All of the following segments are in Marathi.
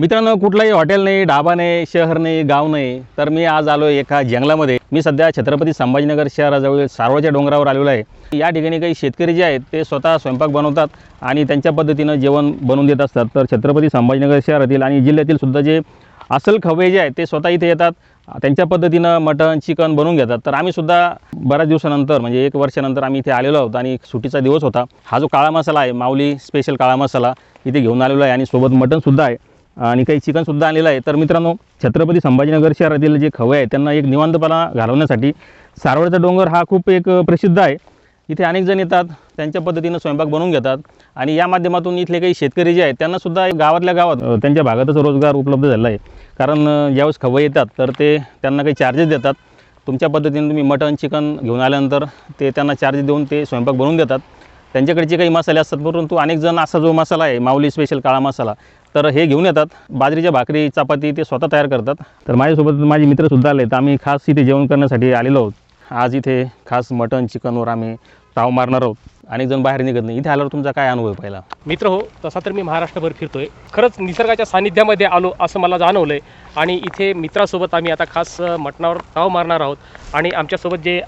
मित्रांनो कुठलंही हॉटेल नाही ढाबा नाही शहर नाही गाव नाही तर मी आज आलो एका जंगलामध्ये. मी सध्या छत्रपती संभाजीनगर शहराजवळ सारवाच्या डोंगरावर आलेलो आहे. या ठिकाणी काही शेतकरी जे आहेत ते स्वतः स्वयंपाक बनवतात आणि त्यांच्या पद्धतीनं जेवण बनवून देत असतात. तर छत्रपती संभाजीनगर शहरातील आणि जिल्ह्यातील सुद्धा जे असल खवे जे आहेत ते स्वतः इथे येतात. त्यांच्या पद्धतीनं मटण चिकन बनवून घेतात. तर आम्ही सुद्धा बऱ्याच दिवसानंतर म्हणजे एक वर्षानंतर आम्ही इथे आलेलो आहोत आणि सुट्टीचा दिवस होता. हा जो काळा मसाला आहे माऊली स्पेशल काळा मसाला इथे घेऊन आलेलो आहे आणि सोबत मटणसुद्धा आहे. आणि काही चिकनसुद्धा आणलेलं आहे. तर मित्रांनो छत्रपती संभाजीनगर शहरातील जे खवे आहेत त्यांना एक निवांतपणा घालवण्यासाठी सारवडचा डोंगर हा खूप एक प्रसिद्ध आहे. इथे अनेक जण येतात त्यांच्या पद्धतीनं स्वयंपाक बनवून घेतात आणि या माध्यमातून इथले काही शेतकरी जे आहेत त्यांनासुद्धा गावातल्या गावात त्यांच्या भागातच रोजगार उपलब्ध झाला आहे. कारण ज्यावेळेस खवं येतात तर ते त्यांना काही चार्जेस देतात. तुमच्या पद्धतीने तुम्ही मटण चिकन घेऊन आल्यानंतर ते त्यांना चार्ज देऊन ते स्वयंपाक बनवून देतात. जे काही मसाले असतात परंतु अनेक जण असा जो मसाला आहे माऊली स्पेशल काळा मसाला तर हे घेऊन येतात. बाजरीच्या भाकरी चपाती ते स्वतः तयार करतात. तर माझ्यासोबत माझे मित्रसुद्धा आले तर आम्ही खास इथे जेवण करण्यासाठी आलेलो आहोत. आज इथे खास मटन चिकनवर आम्ही ताव मारणार आहोत. अनेक जण बाहेर निघत नाही. इथे आल्यावर तुमचा काय अनुभव पहिला? मित्र हो तसा तर मी महाराष्ट्रभर फिरतोय. खरंच निसर्गाच्या सानिध्यामध्ये आलो असं मला जाणवलंय. आणि इथे मित्रासोबत आम्ही आता खास मटणावर ताव मारणार आहोत. आणि आमच्यासोबत जे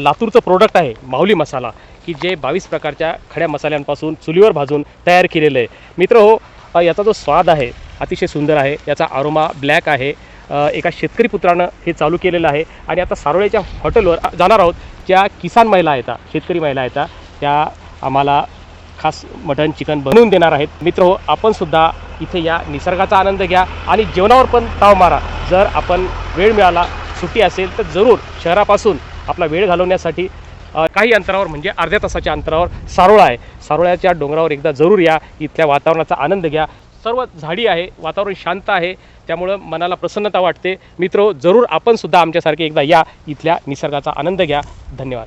लातूरचं प्रोडक्ट आहे माऊली मसाला की जे बावीस प्रकारच्या खड्या मसाल्यांपासून चुलीवर भाजून तयार केलेलं आहे. मित्र हो याचा जो स्वाद आहे अतिशय सुंदर आहे याचा आरोमा ब्लॅक आहे. एका शेतकरी पुत्रानं हे चालू केलेलं आहे. आणि आता सारोळ्याच्या हॉटेलवर जाणार आहोत ज्या किसान महिला येतात शेतकरी महिला येतात त्या आम्हाला खास मटन चिकन बनवून देणार आहेत. मित्र हो आपणसुद्धा इथे या निसर्गाचा आनंद घ्या आणि जेवणावर पण ताव मारा. जर आपण वेळ मिळाला सुट्टी असेल तर जरूर शहरापासून आपला वेळ घालवण्यासाठी काही अंतरावर म्हणजे अर्ध्या तासाच्या अंतरावर सारोळा आहे. सारोळ्याच्या डोंगरावर एकदा जरूर या. इथल्या वातावरणाचा आनंद घ्या. सर्व झाडी आहे. वातावरण शांत आहे. त्यामुळं मनाला प्रसन्नता वाटते. मित्र जरूर आपण सुद्धा आमच्यासारखे एकदा या. इथल्या निसर्गाचा आनंद घ्या. धन्यवाद.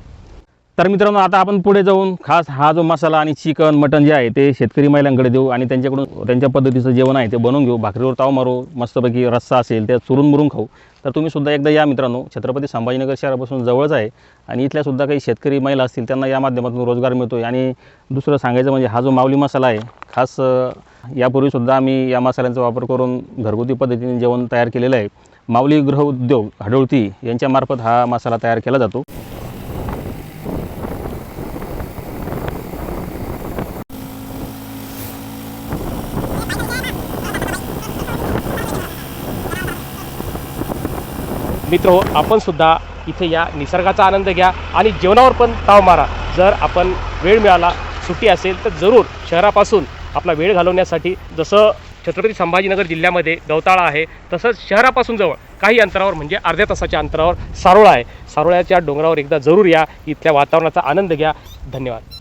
तर मित्रांनो आता आपण पुढे जाऊन खास हा जो मसाला आणि चिकन मटन जे आहे ते शेतकरी महिलांकडे देऊ आणि त्यांच्याकडून त्यांच्या पद्धतीचं जेवण आहे ते बनवून घेऊ. भाकरीवर ताव मारू. मस्तपैकी रस्सा असेल त्या चुरून मुरून खाऊ. तर तुम्ही सुद्धा एकदा या मित्रांनो. छत्रपती संभाजीनगर शहरापासून जवळच आहे आणि इथल्या सुद्धा काही शेतकरी महिला असतील त्यांना या माध्यमातून रोजगार मिळतो आहे आणि दुसरं सांगायचं म्हणजे हा जो माऊली मसाला आहे खास यापूर्वीसुद्धा आम्ही या मसाल्यांचा वापर करून घरगुती पद्धतीने जेवण तयार केलेलं आहे. माऊली गृह उद्योग हडोळती यांच्यामार्फत हा मसाला तयार केला जातो. मित्र आपणसुद्धा आपण सुद्धा इथे या निसर्गाचा आनंद घ्या आणि जेवणावर पण ताव मारा. जर आपण वेळ मिळाला सुट्टी असेल तर जरूर शहरापासून आपला वेळ घालवण्यासाठी जसं छत्रपती संभाजीनगर जिल्ह्यामध्ये गवताळा आहे तसंच शहरापासून जवळ काही अंतरावर म्हणजे अर्ध्या तासाच्या अंतरावर सारोळा आहे. सारोळ्याच्या डोंगरावर एकदा जरूर या. इथल्या वातावरणाचा आनंद घ्या. धन्यवाद.